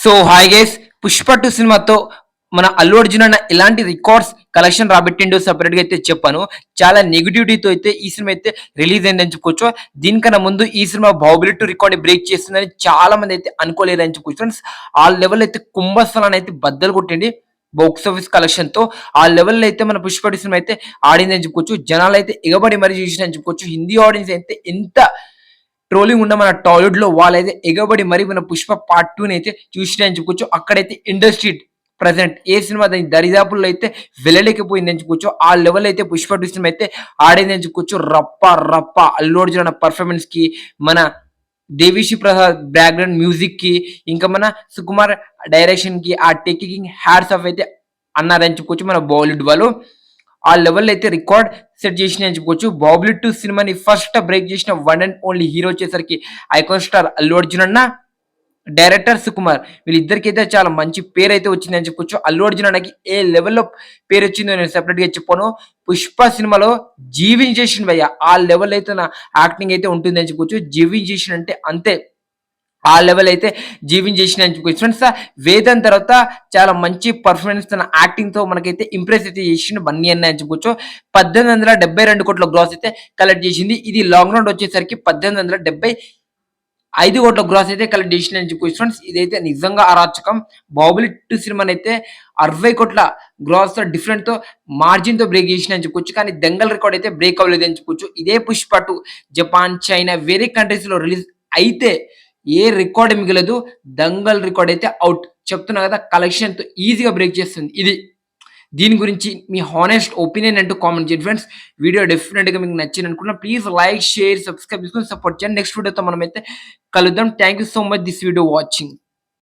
So hi guys Pushpa two సినిమాతో మన అల్లు అర్జున్ అన్న ఇలాంటి రికార్డ్స్ కలెక్షన్ రాబెట్టిండు సపరేట్గా అయితే చెప్పాను. చాలా నెగిటివిటీతో అయితే ఈ సినిమా అయితే రిలీజ్ అయిందని చెప్పుకోవచ్చు. దీనికన్నా ముందు ఈ సినిమా బాహుబలి టూ రికార్డ్ బ్రేక్ చేస్తుందని చాలా మంది అయితే అనుకోలేదని చెప్పుకోవచ్చు ఫ్రెండ్స్ ఆ లెవెల్ అయితే కుంభస్థలాన్ని అయితే బద్దలు కొట్టింది బాక్స్ ఆఫీస్ కలెక్షన్తో. ఆ లెవెల్ అయితే మన పుష్ప టూ సినిమా అయితే ఆడిందని చెప్పుకోవచ్చు. జనాలు అయితే ఎగబడి మరీ చూసినని చెప్పుకోవచ్చు. హిందీ ఆడియన్స్ అయితే ఎంత ట్రోలింగ్ ఉన్న మన టాలీవుడ్లో వాళ్ళైతే ఎగబడి మరి మన పుష్ప పార్ట్ టూ అయితే చూసినాయని చెప్పుకోవచ్చు అక్కడైతే ఇండస్ట్రీ ప్రజెంట్ ఏ సినిమా దాని దరిదాపుల్లో అయితే వెళ్ళలేకపోయిందని చెప్పుకోవచ్చు ఆ లెవెల్ అయితే పుష్ప టూ సినిమా అయితే ఆడిందని చెప్పుకోవచ్చు రప్ప రప్ప అల్లు అర్జున్ పర్ఫార్మెన్స్కి మన దేవిశ్రీ ప్రసాద్ బ్యాక్గ్రౌండ్ మ్యూజిక్కి ఇంకా మన సుకుమార్ డైరెక్షన్కి ఆ టెక్కింగ్ హ్యాడ్స్ ఆఫ్ అయితే అన్నారని చెప్పుకోవచ్చు మన బాలీవుడ్ వాళ్ళు. ఆ లెవెల్ అయితే రికార్డ్ సెట్ చేసిన చెప్పుకోవచ్చు బాబులి టూ సినిమాని ఫస్ట్ బ్రేక్ చేసిన వన్ అండ్ ఓన్లీ హీరో వచ్చేసరికి ఐకాన్ స్టార్ అల్లు అర్జున్ అన్న డైరెక్టర్ సుకుమార్. వీళ్ళిద్దరికి అయితే చాలా మంచి పేరు అయితే వచ్చిందని చెప్పుకోవచ్చు అల్లు అర్జున్ అన్నకి ఏ లెవెల్లో పేరు వచ్చిందో నేను సెపరేట్గా చెప్పాను. పుష్ప సినిమాలో జీవించేషన్ భయ్య. ఆ లెవెల్ అయితే నా యాక్టింగ్ అయితే ఉంటుంది అని చెప్పుకోవచ్చు జీవించేషన్ అంటే అంతే. ఆ లెవెల్ అయితే జీవించేసిన అని చెప్పుకోవచ్చు ఫ్రెండ్స్ వేదం తర్వాత చాలా మంచి పర్ఫార్మెన్స్ తన యాక్టింగ్తో మనకైతే ఇంప్రెస్ అయితే చేసిన బన్నీ అన్న అని చెప్పుకోవచ్చు పద్దెనిమిది వందల డెబ్బై రెండు కోట్ల గ్రాస్ అయితే కలెక్ట్ చేసింది. ఇది లాంగ్ రౌండ్ వచ్చేసరికి పద్దెనిమిది వందల డెబ్బై ఐదు కోట్ల గ్రాస్ అయితే కలెక్ట్ చేసిన అని చెప్పుకోవచ్చు ఫ్రెండ్స్ ఇదైతే నిజంగా అరాచకం. బాహుబలి టూ సినిమాని అయితే అరవై కోట్ల గ్రాస్తో డిఫరెంట్తో మార్జిన్తో బ్రేక్ చేసిన అని చెప్పుకోవచ్చు కానీ దెంగల్ రికార్డ్ అయితే బ్రేక్ అవ్వలేదు అని చెప్పుకోవచ్చు ఇదే పుష్ప టూ జపాన్ చైనా వేరే కంట్రీస్లో రిలీజ్ అయితే ఏ రికార్డ్ మిగలదు దంగల్ రికార్డ్ అయితే అవుట్ చెప్తున్నా కదా కలెక్షన్తో ఈజీగా బ్రేక్ చేస్తుంది. ఇది దీని గురించి మీ హానెస్ట్ ఒపీనియన్ అంటూ కామెంట్ చేయండి ఫ్రెండ్స్ వీడియో డెఫినెట్గా మీకు నచ్చింది అనుకున్నా ప్లీజ్ లైక్ షేర్ సబ్స్క్రైబ్ చేసుకుని సపోర్ట్ చేయండి. నెక్స్ట్ వీడియోతో మనం అయితే కలుద్దాం. Thank you so much this video watching